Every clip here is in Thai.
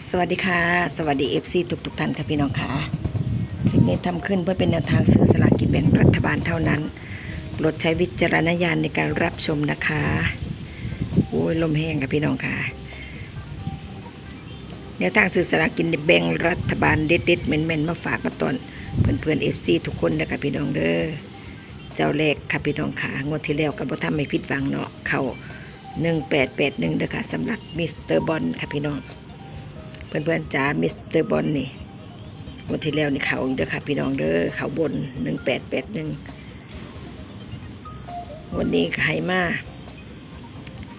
สวัสดีค่ะ สวัสดี FC ทุกทุกๆท่านค่ะพี่น้องค่ะคลิปนี้ทำขึ้นเพื่อเป็นแนวทางซื้อสลากกินแบ่งรัฐบาลเท่านั้นโปรดใช้วิจารณญาณในการรับชมนะคะโอ้ยลมแห้งค่ะพี่น้องค่ะแนวทางซื้อสลากกินแบ่งรัฐบาลเด็ดเด็ดๆเม่นๆมาฝากมาตอนเพื่อนเพื่อนๆ FC ทุกคนนะคะพี่น้องเด้อเจ้าแรกค่ะพี่น้องค่ะงวดที่แล้วกับบ่ทำไม่ผิดหวังเนาะเขา1881เด้อค่ะสำหรับมิสเตอร์บอลค่ะพี่น้อง เพื่อนๆจ๋ามิสเตอร์บอลนี่วันที่แล้วนี่เขาเด้อค่ะพี่น้องเด้อเขาบนหนึ่งแปดแปดหนึ่งวันนี้ก็ให้มา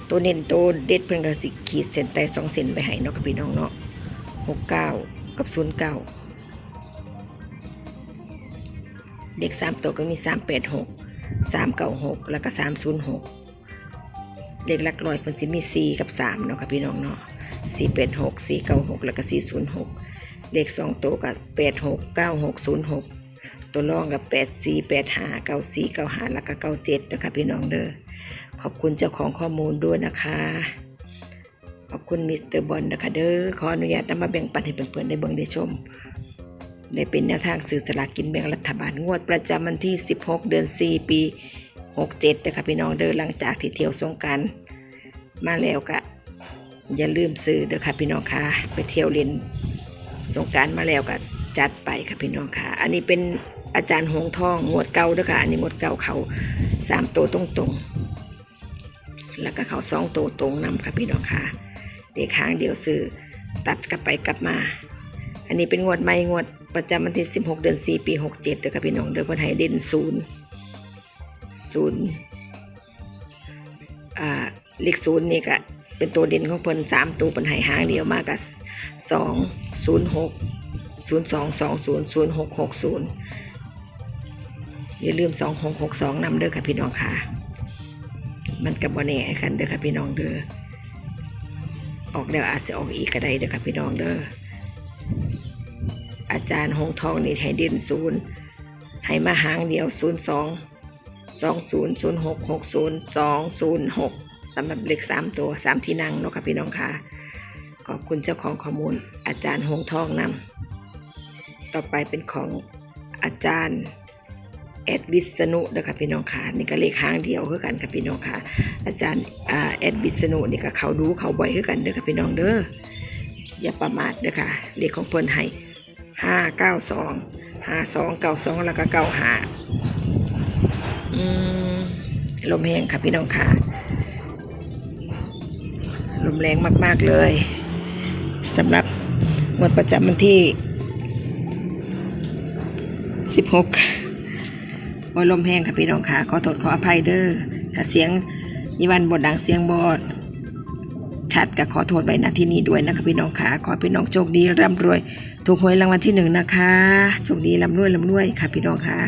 ตัวเน้นตัวเด็ดเพิ่อนก็สิขีดเส้นใต้สองเส้นไปให้เนาะกับพี่น้องเนาะหกเก้ากับศูนย์เก้าเด็กสามตัวก็มีสามแปดหกสามเก้าหกแล้วก็สามศูนย์หกเด็กลักร้อยเพิ่นสิมีสี่กับสามเนาะค่ะพี่น้องเนาะ สี่แปดหกสี่เก้าหกแล้วก็สี่ศูนย์หกเลขสองตัวกับแปดหกเก้าหกศูนย์หกตัวรองกับแปดสี่แปดห้าเก้าสี่เก้าห้าแล้วก็เก้าเจ็ดนะคะพี่น้องเด้อขอบคุณเจ้าของข้อมูลด้วยนะคะ ขอบคุณมิสเตอร์บอลนะคะเด้อขออนุญาตนำมาแบ่งปันให้เพื่อนๆได้เบิ่งได้ชมได้เป็นแนวทางสื่อสลากกินแบ่งรัฐบาลงวดประจำวันที่ 16 เดือน 4 ปี 67นะคะพี่น้องเด้อหลังจากที่เที่ยวสงการมาแล้วก็ อย่าลืมซื้อเด้อค่ะพี่น้องค่ะไปเที่ยวเล่นสงการมาแล้วก็จัดไปค่ะพี่น้องค่ะ อันนี้เป็นอาจารย์หงทองหมวดเก่าเด้อค่ะอันนี้หมวดเก่าเขาสามตัวตรงตรงๆ แล้วก็เขาสองตัวตรงนำค่ะพี่น้องค่ะเด็กค้างเดียวซื้อตัดกลับไปกลับมา อันนี้เป็นงวดใหม่งวดประจำวันที่ 16 เดือน 4 ปี 67เด้อค่ะพี่น้องเด้อเพิ่นให้เด่นศูนย์ศูนย์อ่าเลขศูนย์นี่ก็ เป็นตัวเด่นของเพิ่นสามตัวเป็นไหหางเดียวมากกับสองศูนย์หกศูนย์สองสองศูนย์ศูนย์หกหกศูนย์อย่าลืมสองหกหกสองนำเด้อค่ะพี่น้องค่ะ มันกับวันแน่กันเด้อค่ะพี่น้องเด้อออกแล้วอาจจะออกอีกก็ได้เด้อค่ะพี่น้องเด้ออาจารย์หงทองนี่ให้เด่นศูนย์ให้มาหางเดียวศูนย์สอง สองศูนย์ศูนย์หกหกศูนย์สองศูนย์หกสำหรับเลขสามตัวสามที่นั่งเนาะค่ะพี่น้องค่ะ ขอบคุณเจ้าของข้อมูล อาจารย์หงทองนำต่อไปเป็นของอาจารย์แอดวิษณุเด้อค่ะพี่น้องค่ะนี่ก็เลขหางเดียวคือกันค่ะพี่น้องค่ะ อาจารย์แอดวิษณุนี่ก็เขาดูเขาบ่อยคือกันเด้อค่ะพี่น้องเด้ออย่าประมาทเด้อค่ะเลขของเพิ่นให้ห้าเก้าสองห้าสองเก้าสองแล้วก็เก้าห้า ลมแห้งค่ะพี่น้องค่ะ ลมแรงมาก ๆ เลยสำหรับงวดประจำวันที่ 16ว่าลมแห้งค่ะพี่น้องค่ะ ขอโทษขออภัยเด้อถ้าเสียงยีวันบดดังเสียงบอดชัดก็ขอโทษไว้ณที่นี้ด้วยนะคะพี่น้องค่ะ ขอพี่น้องโชคดีร่ำรวย ถูกหวยรางวัลที่หนึ่งนะคะ โชคดีร่ำรวยร่ำรวยค่ะพี่น้องค่ะ